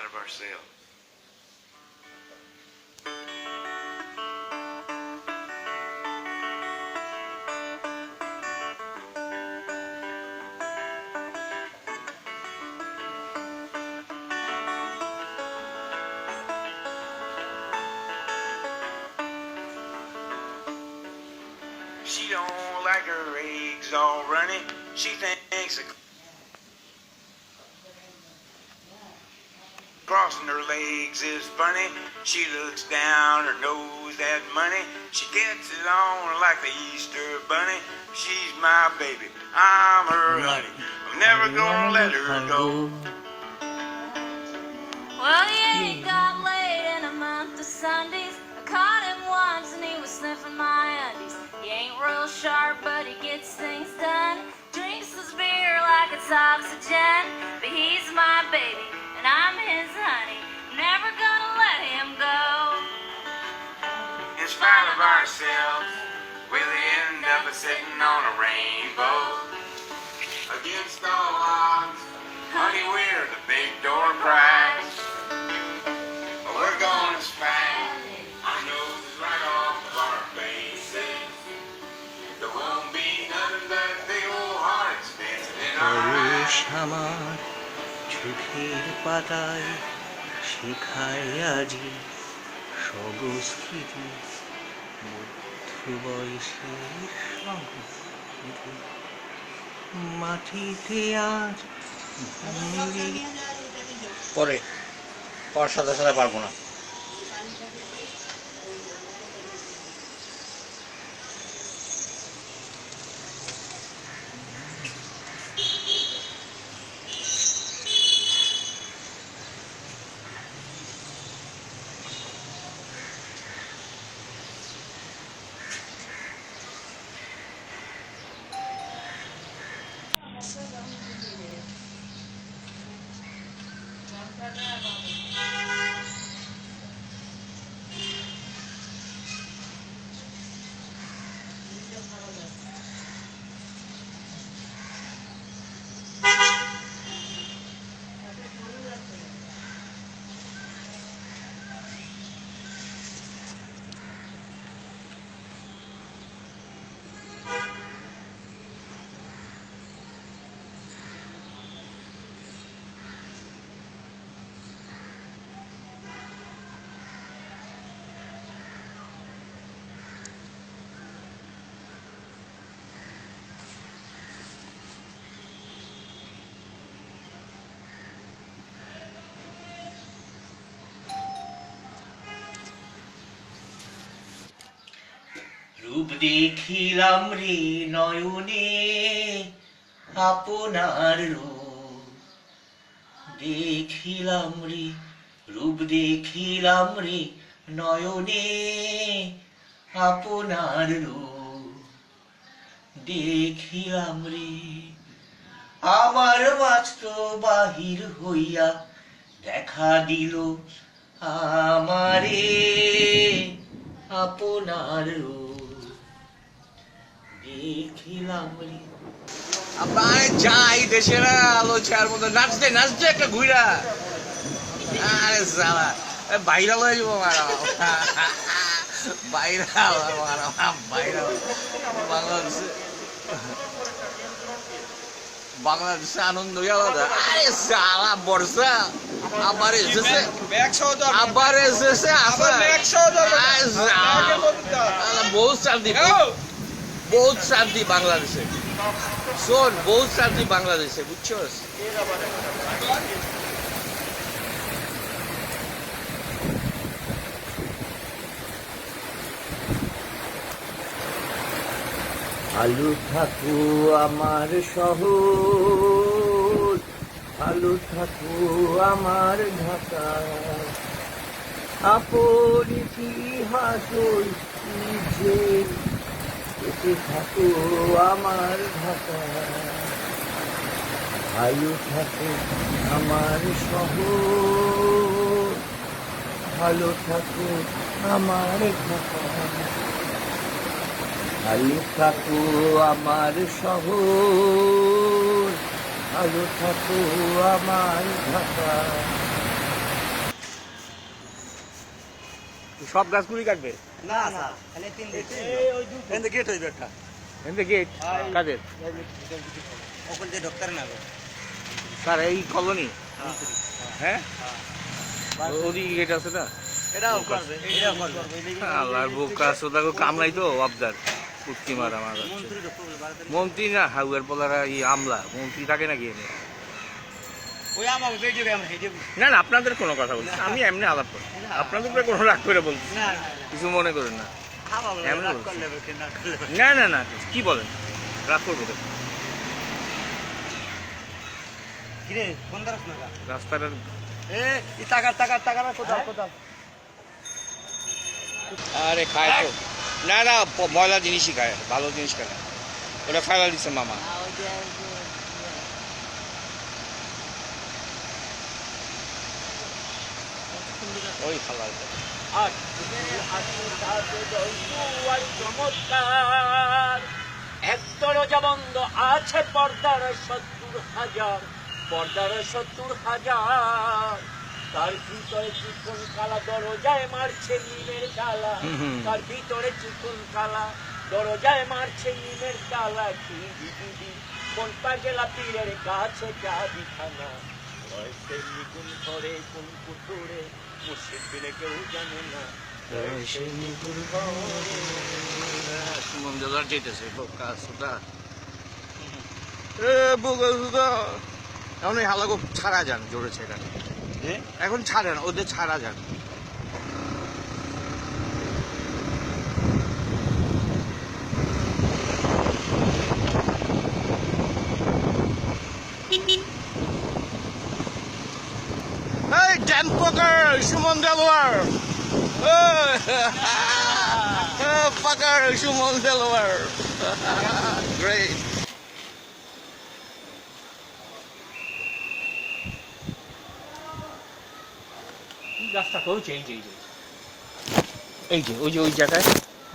spite of ourselves. She don't like her eggs all runny. She thinks crossing her legs is funny. She looks down her nose at money. She gets it on like the Easter bunny. She's my baby. I'm her honey. I'm never gonna let her go. Well, yeah, he got laid in a month of Sundays. I caught him once and he was sniffing my undies. He ain't real sharp, but he gets things done. Drinks his beer like it's oxygen. But he's my baby and I'm his honey. Never gonna let him go. In spite of ourselves, we'll end up sitting on a rainbow. Against all odds, honey, we're the big door prize. We're gonna spank. I know right off of our faces. There won't be the old I wish how much চোখের পাতায় শেখায় আজি সংস্কৃতি মধ্য বয়সের সংস্কৃতি। মাটিতে ভুলে পরে, পর সাথে সাথে পারব না। রূপ দেখিলাম রে নয়নে, আপনার রূপ দেখিলাম রে, রূপ দেখিলাম রে নয়নে, আপনার রূপ দেখিলাম রে। আমার মাত্র বাহির হইয়া দেখা দিল আমারে, আপনার রূপ দেখিলাম যাই দেশের আলোচার মতো। নাচ দে নাচ দে একটা ঘুরা আরে সালা বাইরা লয়ে যাব মারা বাইরা মারা বাইরা বাংলাদেশে। বাংলাদেশে আনন্দ আলাদা আরে সালা বর্ষা। আবার এসেছে। আবার এসেছে আরে সালা, বহুত শান্তি বহুত শান্তি বাংলাদেশে। শোন, বহুত শান্তি বাংলাদেশে বুঝছস আলু থাকু আমার শহর, আলু থাকু আমার ঢাকা। আপন ইতিহাস যে থাকতে থাকো আমার ঢাকা ভালো থাকো আমার সহ ভালো থাকো আমার ঢাকা ভালো থাকো আমার সহ ভালো থাকো আমার ঢাকা সব গাছগুলি কাটবে? না না খালি তিন দিন গেট হইবে একটা। এমনি গেট কাদের ওখান দিয়ে ঢুকতে না স্যার এই কলোনি? হ্যাঁ ওদিকে গেট আছে না? এটাও করবে এটাও করবে। আল্লাহর বোকা সোদাকে কামলাই তো অবদার কুর্তি মারা মারা। মন্ত্রী না হাউয়ার পলারা এই আমলা। মন্ত্রী থাকে নাকি এনে? না না আপনাদের কোনো কথা বলছি আমি এমনি আলাপ করি। আপনাদের উপরে কোনো রাগ করে বলছি না। কিছু মনে করেন না। না না না কি বলেন? রাগ করব তো। রাস্তাটা আরে খায় তো। না না ময়লা জিনিসই খায় ভালো জিনিস খায় ওটা ফেলা দিচ্ছে মামা। ওই খালা চমৎকার এক দরজা বন্ধ আছে পর্দার সত্তর হাজার পর্দার সত্তর হাজার। তার ভিতরে চিকন কালা দরজায় মারছে নিমের কালা। তার ভিতরে চিকন কালা দরজায় মারছে নিমের কালা কি দিদি কোন পাগেলা পীরের কাছে যাবি খানা বয়সে নিগুন ঘরে কোন পুকুরে মুর্শিদ কেউ জানে না। সুমন জেলার যেতেছে এখন হালাগো ছাড়া যান জোরে ছেড়া। এখন ছাড়েন ওদের ছাড়া যান। Poker, Shumon Delaware. Oh, fucker, Shumon Delaware. Great. রাস্তা করেছে এই যে এই যে এই যে। ওই যে ওই জায়গায়।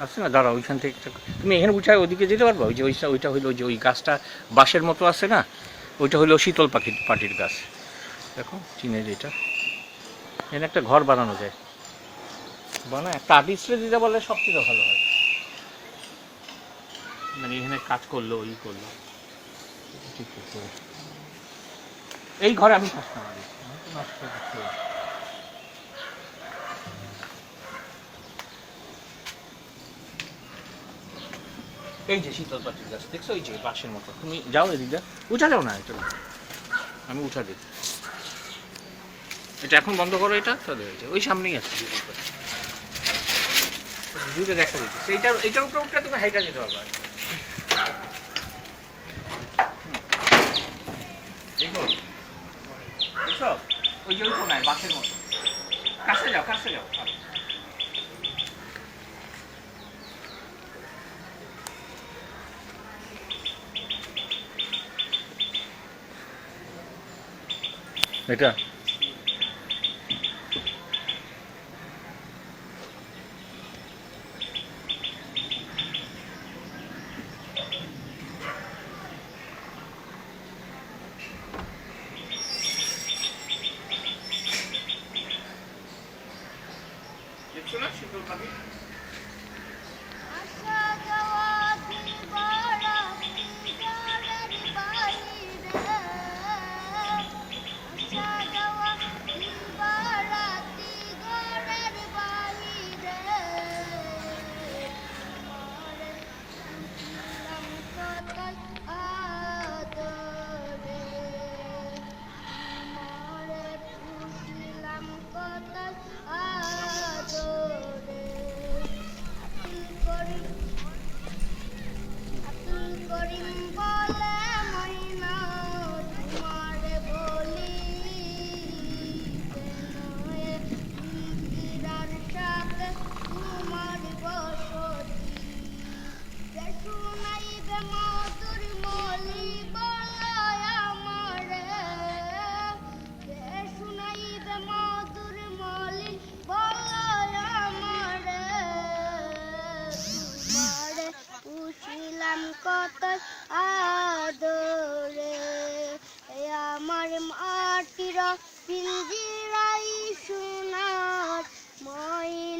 আছে না? দাঁড়া ওইখান থেকে তুমি এখানে উঠায় ওদিকে যেতে পারবে? ওই যে ওইটা ওইটা হইল যে ওই গাছটা বাঁশের মতো আছে না? ওইটা হইল শীতল পাখির পাটির গাছ। দেখো চিনে যেটা এখানে একটা ঘর বানানো যায়। বানা একটা আর্টিস্টে দিতে বললে সব থেকে ভালো হয়। মানে এখানে কাজ করল ওই করল। ঠিক এই ঘরে আমি নষ্ট এই যে শীতল পাটির গাছ দেখছ? এই যে বাঁশের মতো। তুমি যাও এদিকে উঠা যাও না এটা আমি উঠা দিই। এটা এখন বন্ধ করো এটা, তাহলে যে ওই সামনেই দূরে দেখা দিচ্ছে। সেইটার এইটার উপরে উঠলে হাইটা যেতে যাও। এটা? মাটির পিঞ্জিরাই সোনার ময়নার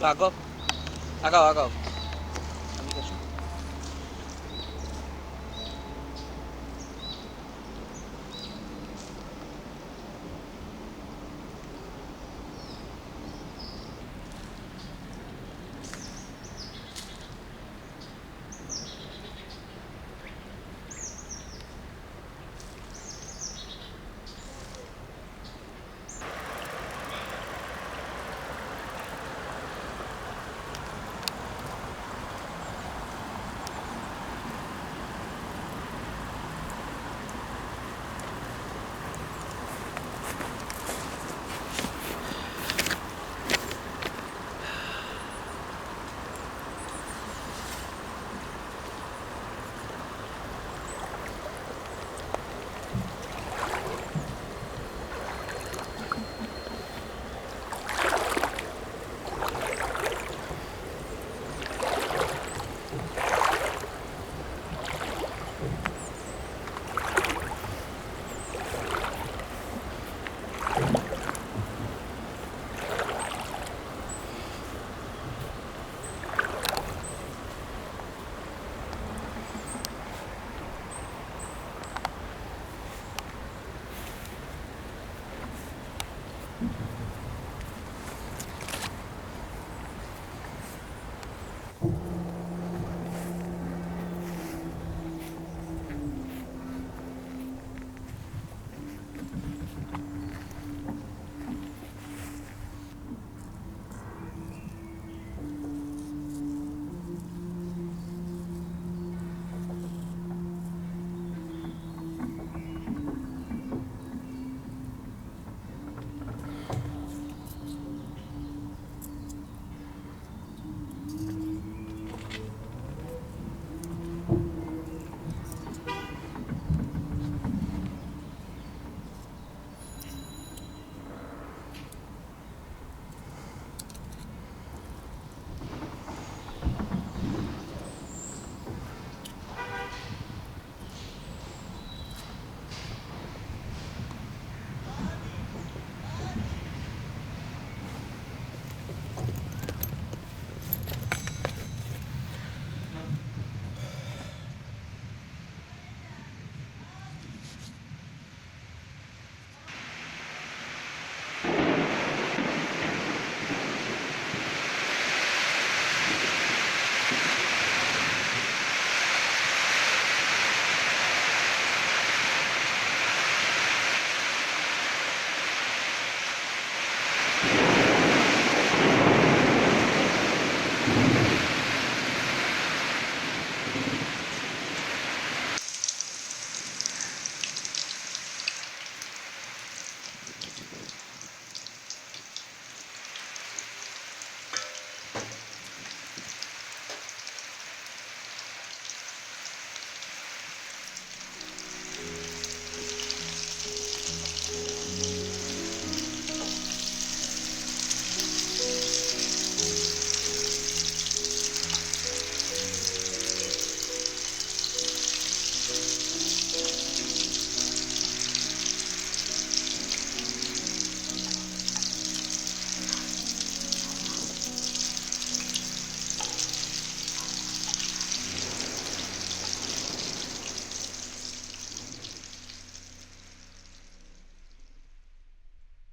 ભાગો આગળ આગળ